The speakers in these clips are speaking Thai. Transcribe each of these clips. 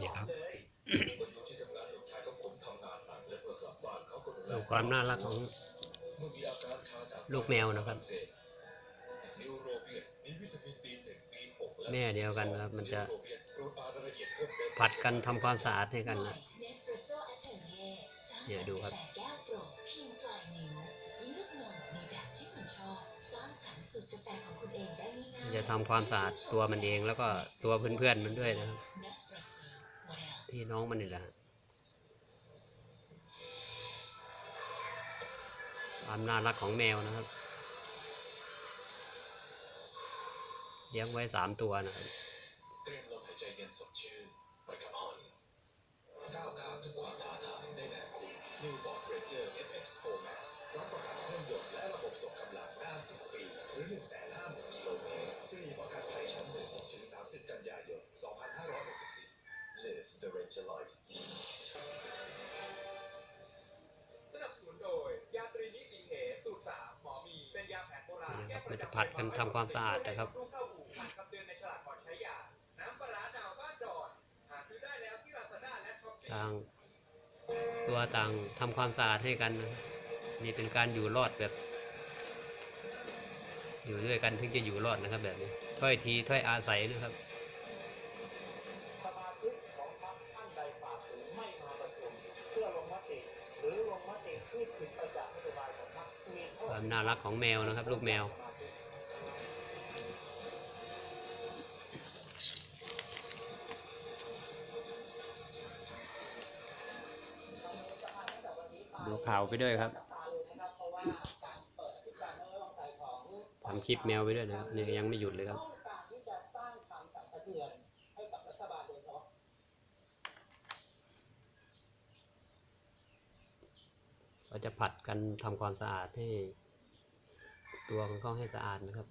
นี่ครับดูความน่ารักของลูกแมวนะครับ แม่เดียวกันครับ มันจะผัดกันทำความสะอาดให้กันนะเนี่ยดูครับจะทำความสะอาดตัวมันเองแล้วก็ตัวเพื่อนๆมันด้วยนะครับ พี่น้องมันนี่แหละความน่ารักของแมวนะครับเลี้ยงไว้สามตัวนะครับเจอ FX4 Max รับประกันเครื่องยนต์และระบบส่งกำลังหน้า10ปีหรือ1 0 0 0 0 นะครับปมันระจะผัดกันทำความสะอาดนะครับต่างตัวต่างทำความสะอาดให้กันนะนี่เป็นการอยู่รอดแบบ อยู่ด้วยกันถึงจะอยู่รอดนะครับแบบนี้ถ้อยทีถ้อยอาศัยนะครับ ความน่ารักของแมวนะครับ ลูกแมว ดูข่าวไปด้วยครับทำคลิปแมวไปด้วยนะครับนี่ยังไม่หยุดเลยครับเราลโดยเฉพาะเราจะผัดกันทำความสะอาดให้ ตัวของเขาให้สะอาดนะครับ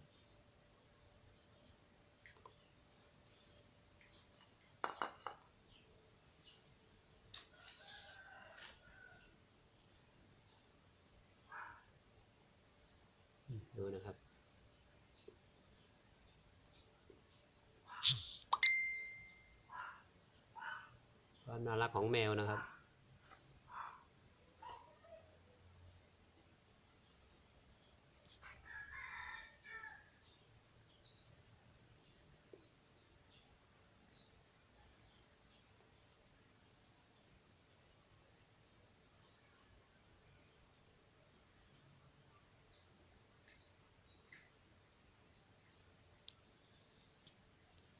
ดูนะครับ ความน่ารักของแมวนะครับ